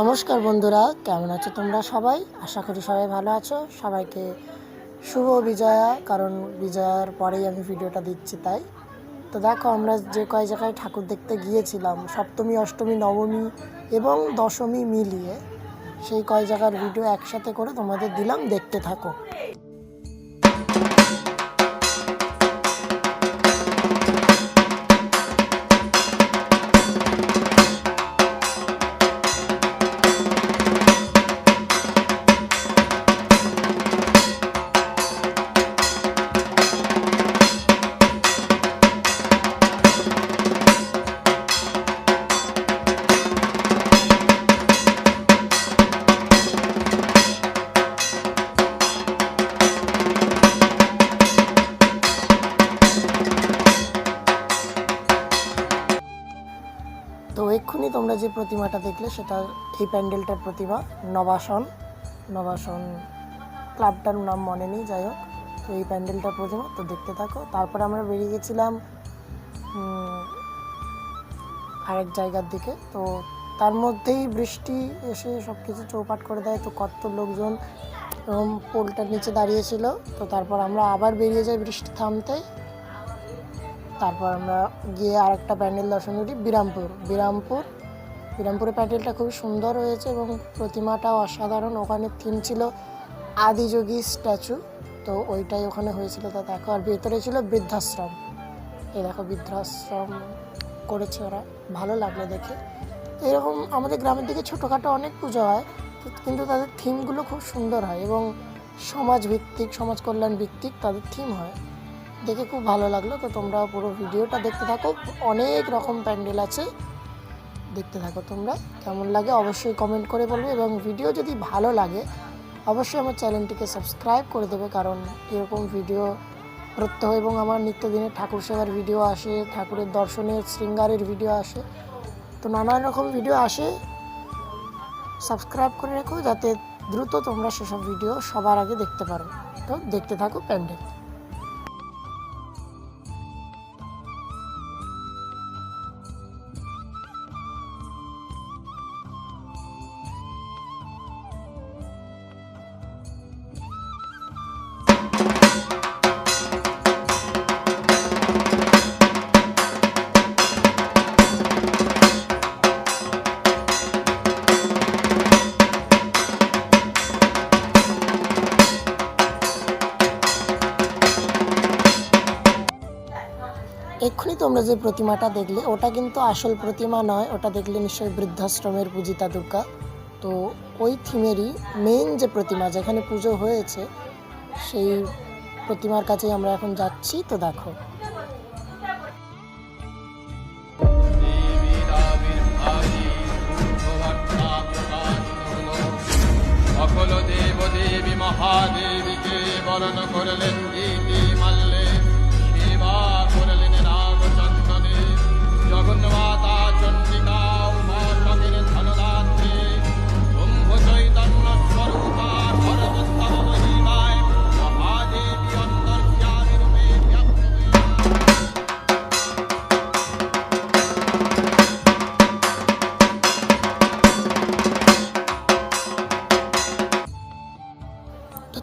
নমস্কার বন্ধুরা, কেমন আছো তোমরা সবাই? আশা করি সবাই ভালো আছো। সবাইকে শুভ বিজয়া, কারণ বিজয়ার পরেই আমি ভিডিওটা দিচ্ছি তাই। তো দেখো, আমরা যে কয় জায়গায় ঠাকুর দেখতে গিয়েছিলাম, সপ্তমী, অষ্টমী, নবমী এবং দশমী মিলিয়ে সেই কয় জায়গার ভিডিও একসাথে করে তোমাদের দিলাম, দেখতে থাকো। দেখলে সেটা এই প্যান্ডেলটার প্রতিভা নবাসন নবাসন ক্লাবটার নাম মনে নেই, যাই হোক। তো এই প্যান্ডেলটার প্রতিমা, তো দেখতে থাকো। তারপরে আমরা বেরিয়ে গেছিলাম আরেক জায়গার দিকে। তো তার মধ্যেই বৃষ্টি এসে সব কিছু চৌপাট করে দেয়। তো কত লোকজন এরকম পোলটার নিচে দাঁড়িয়েছিল। তো তারপর আমরা আবার বেরিয়ে যাই বৃষ্টি থামতে। তারপর আমরা গিয়ে আরেকটা প্যান্ডেল দর্শন করি, বিরামপুর। বিরামপুর বিরামপুরের প্যান্ডেলটা খুব সুন্দর হয়েছে এবং প্রতিমাটাও অসাধারণ। ওখানে থিম ছিল আদিযোগী স্ট্যাচু তো ওইটাই ওখানে হয়েছিল। তা দেখো, আর ভেতরে ছিল বৃদ্ধাশ্রম। এই দেখো, বৃদ্ধাশ্রম করেছে ওরা। ভালো লাগল দেখে। এরকম আমাদের গ্রামের দিকে ছোটোখাটো অনেক পুজো হয়, কিন্তু তাদের থিমগুলো খুব সুন্দর হয় এবং সমাজ ভিত্তিক সমাজ কল্যাণ ভিত্তিক তাদের থিম হয়। দেখে খুব ভালো লাগল। তো তোমরা পুরো ভিডিওটা দেখতে থাকো। অনেক রকম প্যান্ডেল আছে। দেখতে থাকো তোমরা। কেমন লাগে অবশ্যই কমেন্ট করে বলবে এবং ভিডিও যদি ভালো লাগে, অবশ্যই আমার চ্যানেলটিকে সাবস্ক্রাইব করে দেবে কারণ এরকম ভিডিও প্রত্যহ এবং আমার নিত্যদিনের ঠাকুর সেবার ভিডিও আসে, ঠাকুরের দর্শনের, শৃঙ্গারের ভিডিও আসে। তো নানান রকম ভিডিও আসে। সাবস্ক্রাইব করে রেখো যাতে দ্রুত তোমরা সেসব ভিডিও সবার আগে দেখতে পারো। তো দেখতে থাকো প্যান্ডেল যে প্রতিমাটা দেখলে, ওটা কিন্তু আসল প্রতিমা নয়, ওটা দেখলে নিশ্চয়ই বৃদ্ধাশ্রমের পূজিতা দুর্গা। তো ওই থিমেরই মেইন যে প্রতিমা, যেখানে পুজো হয়েছে, সেই প্রতিমার কাছেই আমরা এখন যাচ্ছি, তো দেখো। দেব দেবী মহাদেবীকে বরণ করলেন।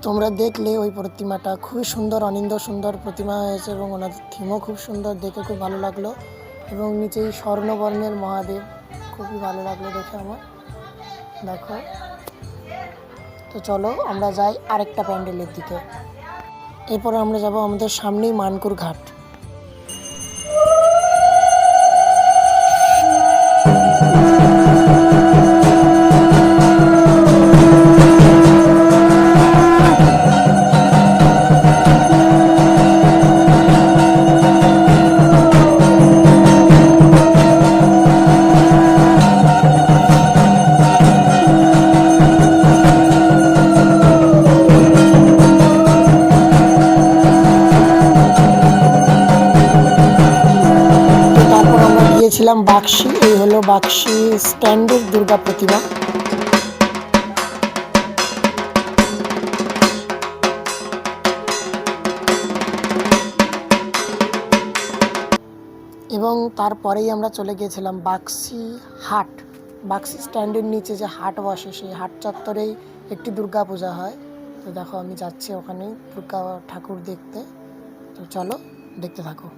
তোমরা দেখলে ওই প্রতিমাটা খুবই সুন্দর, অনিন্দ সুন্দর প্রতিমা হয়েছে এবং ওনাদের থিমও খুব সুন্দর, দেখে খুব ভালো লাগল। এবং নিচেই স্বর্ণবর্ণের মহাদেব, খুবই ভালো লাগল দেখে আমার। দেখো। তো চলো, আমরা যাই আরেকটা প্যান্ডেলের দিকে। এরপর আমরা যাব আমাদের সামনেই মানকুর ঘাট। বাক্সি, এই হলো বাক্সি স্ট্যান্ডের দুর্গা প্রতিমা। এবং তারপরেই আমরা চলে গিয়েছিলাম বাক্সি হাট। বাক্সি স্ট্যান্ডের নিচে যে হাট বসে, সেই হাট চত্বরেই একটি দুর্গা পূজা হয়। তো দেখো, আমি যাচ্ছি ওখানে দুর্গা ঠাকুর দেখতে। তো চলো, দেখতে থাকো।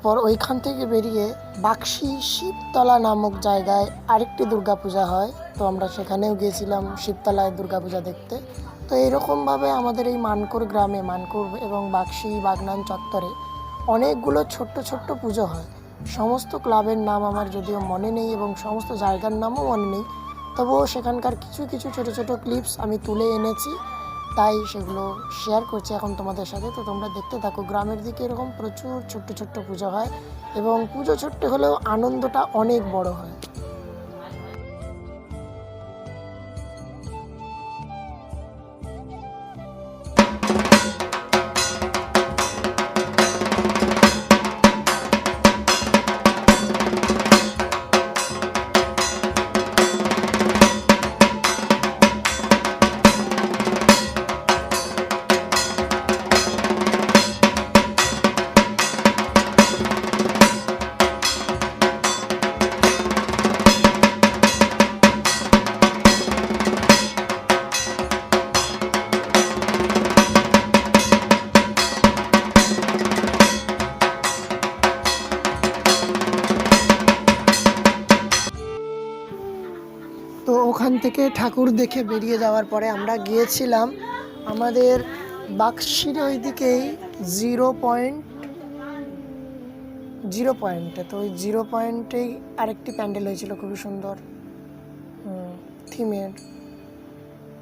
তারপর ওইখান থেকে বেরিয়ে বাক্সি শিবতলা নামক জায়গায় আরেকটি দুর্গাপূজা হয়। তো আমরা সেখানেও গিয়েছিলাম শিবতলায় দুর্গাপূজা দেখতে। তো এরকমভাবে আমাদের এই মানকুর গ্রামে, মানকুর এবং বাক্সি বাগনান চত্বরে অনেকগুলো ছোট্ট ছোট্ট পুজো হয়। সমস্ত ক্লাবের নাম আমার যদিও মনে নেই এবং সমস্ত জায়গার নামও মনে নেই, তবুও সেখানকার কিছু কিছু ছোট ছোট ক্লিপস আমি তুলে এনেছি। তাই সেগুলো শেয়ার করছি এখন তোমাদের সাথে। তো তোমরা দেখতে থাকো, গ্রামের দিকে এরকম প্রচুর ছোট্ট ছোট্ট পুজো হয় এবং পুজো ছোট্ট হলেও আনন্দটা অনেক বড় হয়। ওখান থেকে ঠাকুর দেখে বেরিয়ে যাওয়ার পরে আমরা গিয়েছিলাম আমাদের বাক্সির ওই দিকেই জিরো পয়েন্ট, জিরো পয়েন্টে তো ওই জিরো পয়েন্টেই আরেকটি প্যান্ডেল হয়েছিল খুবই সুন্দর থিমের।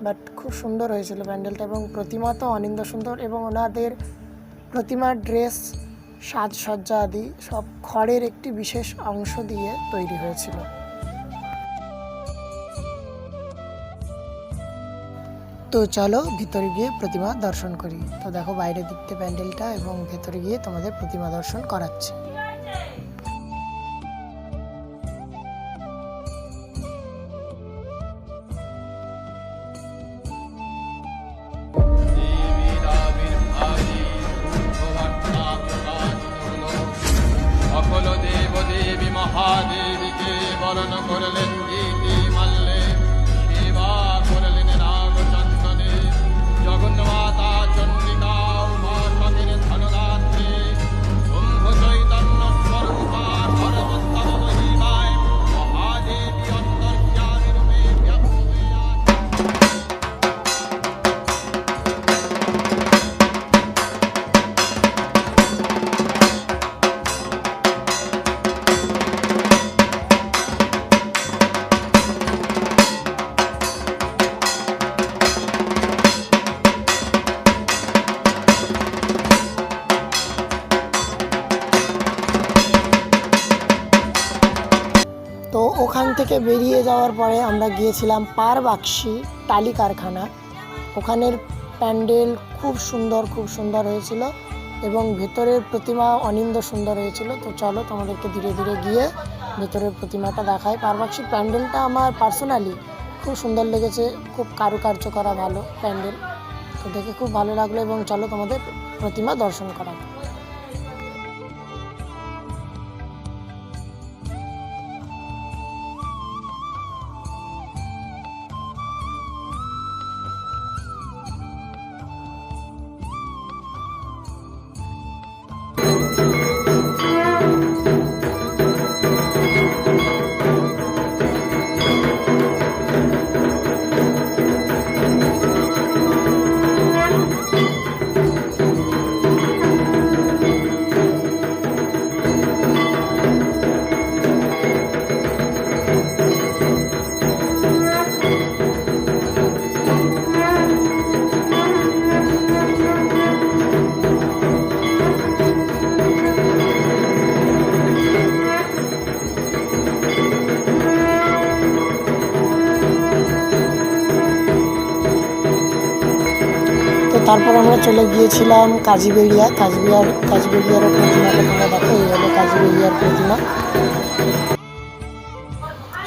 বাট খুব সুন্দর হয়েছিল প্যান্ডেলটা এবং প্রতিমা তো অনিন্দ সুন্দর এবং ওনাদের প্রতিমার ড্রেস, সাজসজ্জা আদি সব খড়ের একটি বিশেষ অংশ দিয়ে তৈরি হয়েছিল। তো চলো ভিতরে গিয়ে প্রতিমা দর্শন করি। তো দেখো বাইরে দিকতে প্যান্ডেলটা এবং ভেতরে গিয়ে তোমাদের প্রতিমা দর্শন করাচ্ছি। থেকে বেরিয়ে যাওয়ার পরে আমরা গিয়েছিলাম পারবাক্সি টালি কারখানা ওখানের প্যান্ডেল খুব সুন্দর খুব সুন্দর হয়েছিল এবং ভেতরের প্রতিমা অনিন্দ সুন্দর হয়েছিল। তো চলো তোমাদেরকে ধীরে ধীরে গিয়ে ভেতরের প্রতিমাটা দেখায় পারবাক্সি প্যান্ডেলটা আমার পার্সোনালি খুব সুন্দর লেগেছে, খুব কারুকার্য করা ভালো প্যান্ডেল। তো দেখে খুব ভালো লাগল এবং চলো তোমাদের প্রতিমা দর্শন করা চলে গিয়েছিলাম কাজীবেড়িয়া। কাজবেড়িয়ার প্রতিমাটা তোমরা দেখো, এই হলো কাজীবেড়িয়ার প্রতিমা।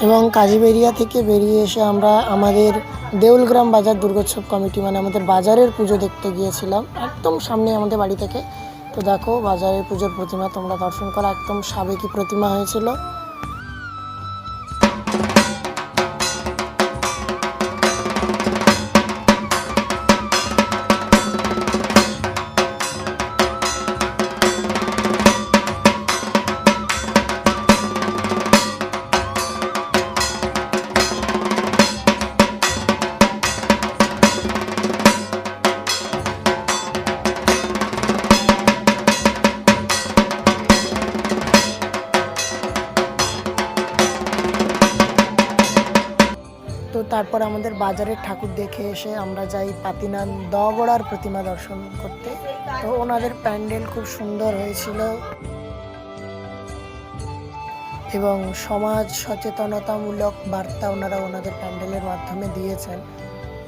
এবং কাজীবেড়িয়া থেকে বেরিয়ে এসে আমরা আমাদের দেউলগ্রাম বাজার দুর্গোৎসব কমিটি মানে আমাদের বাজারের পুজো দেখতে গিয়েছিলাম একদম সামনে আমাদের বাড়ি থেকে। তো দেখো, বাজারের পুজোর প্রতিমা, তোমরা দর্শন করা, একদম সাবেকি প্রতিমা হয়েছিল। বাজারের ঠাকুর দেখে এসে আমরা যাই পাতিনান দগড়ার প্রতিমা দর্শন করতে। তো ওনাদের প্যান্ডেল খুব সুন্দর হয়েছিল। এবং সমাজ সচেতনতামূলক বার্তা ওনারা ওনাদের প্যান্ডেলের মাধ্যমে দিয়েছেন।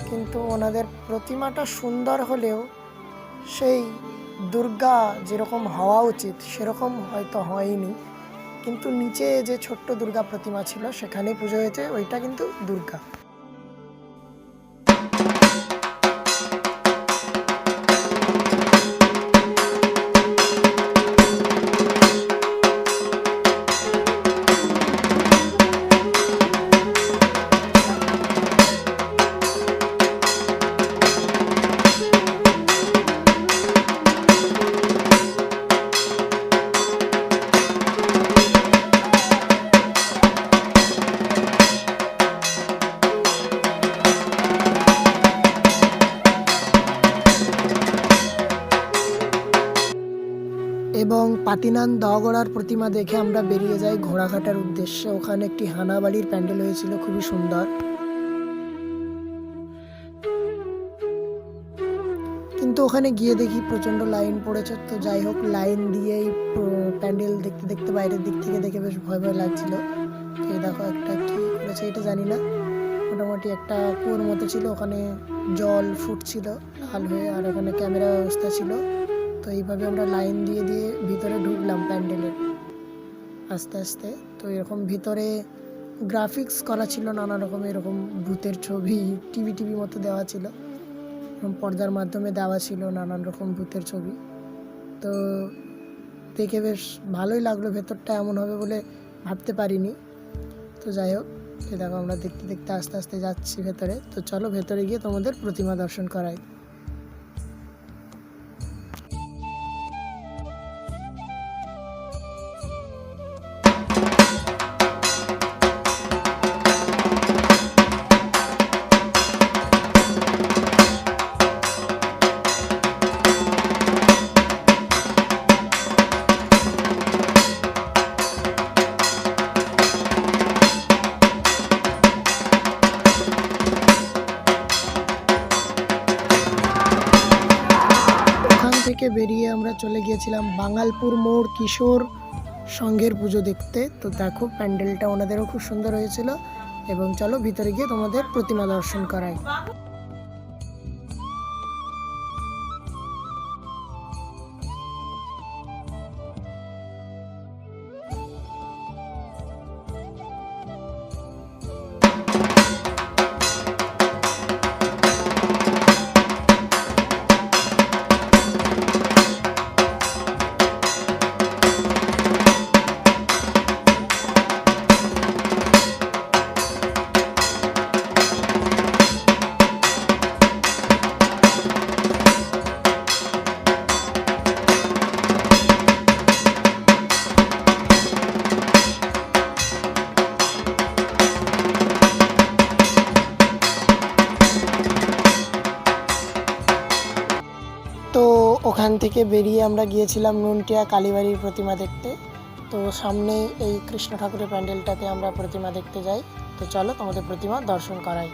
কিন্তু ওনাদের প্রতিমাটা সুন্দর হলেও সেই দুর্গা যেরকম হওয়া উচিত, সেরকম হয়তো হয়নি। কিন্তু নিচে যে ছোট্ট দুর্গা প্রতিমা ছিল, সেখানেই পুজো হয়েছে, ওইটা কিন্তু দুর্গা। পাতিনান দগড়ার প্রতিমা দেখে আমরা বেরিয়ে যাই ঘোড়াঘাটার উদ্দেশ্যে। ওখানে একটি হানাবাড়ির প্যান্ডেল হয়েছিল, খুবই সুন্দর। কিন্তু ওখানে গিয়ে দেখি প্রচণ্ড লাইন পড়েছে, তো যাই হোক, লাইন দিয়েই প্যান্ডেল দেখতে দেখতে বাইরের দিক থেকে দেখে বেশ ভয় ভয় লাগছিল। এই দেখো একটা কি করেছে, এটা জানি না। মোটামুটি একটা কুয়োর মতো ছিল, ওখানে জল ফুটছিল লাল হয়ে, আর ওখানে ক্যামেরা ব্যবস্থা ছিল। তো এইভাবে আমরা লাইন দিয়ে দিয়ে ভিতরে ঢুকলাম প্যান্ডেলের আস্তে আস্তে তো এরকম ভিতরে গ্রাফিক্স করা ছিল, নানা রকম এরকম ভূতের ছবি, টিভি টিভি মতো দেওয়া ছিল। এরকম পর্দার মাধ্যমে দেওয়া ছিল নানান রকম ভূতের ছবি। তো দেখে বেশ ভালোই লাগল, ভেতরটা এমন হবে বলে ভাবতে পারিনি। তো যাই হোক দেখো আমরা দেখতে দেখতে আস্তে আস্তে যাচ্ছি ভেতরে। তো চলো ভেতরে গিয়ে তোমাদের প্রতিমা দর্শন করাই। চলে গিয়েছিলাম বাঙালপুর মোড় কিশোর সংঘের পুজো দেখতে। তো দেখো, প্যান্ডেলটা ওনাদেরও খুব সুন্দর হয়েছিল। এবং চলো, ভিতরে গিয়ে তোমাদের প্রতিমা দর্শন করাই। ওখান থেকে বেরিয়ে আমরা গিয়েছিলাম নুনটিয়া কালীবাড়ির প্রতিমা দেখতে। তো সামনে এই কৃষ্ণ ঠাকুরের প্যান্ডেলটাতে আমরা প্রতিমা দেখতে যাই। তো চলো তোমাদের প্রতিমা দর্শন করাই।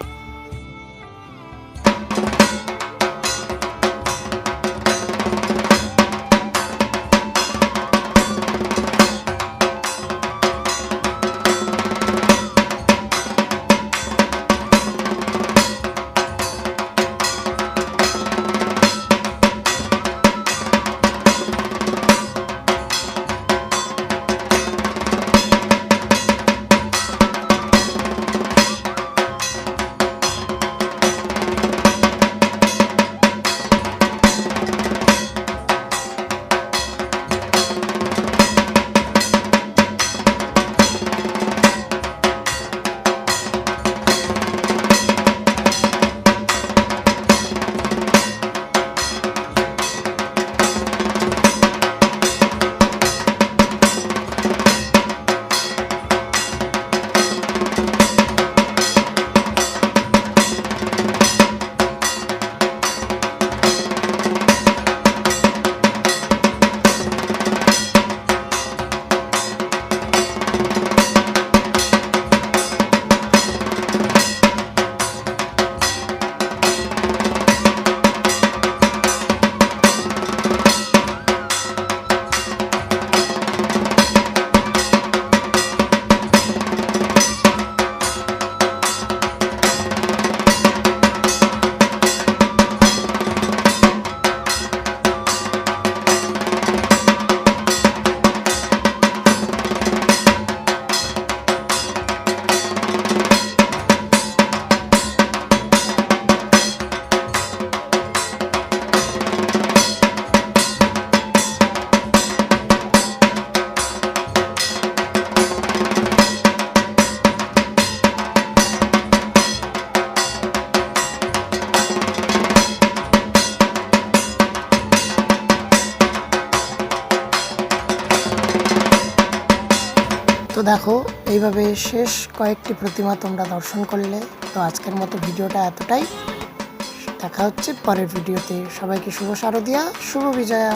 এইভাবে শেষ কয়েকটি প্রতিমা তোমরা দর্শন করলে, তো আজকের মতো ভিডিওটা এতটাই। দেখা হচ্ছে পরের ভিডিওতে। সবাইকে শুভ শারদিয়া, শুভ বিজয়া।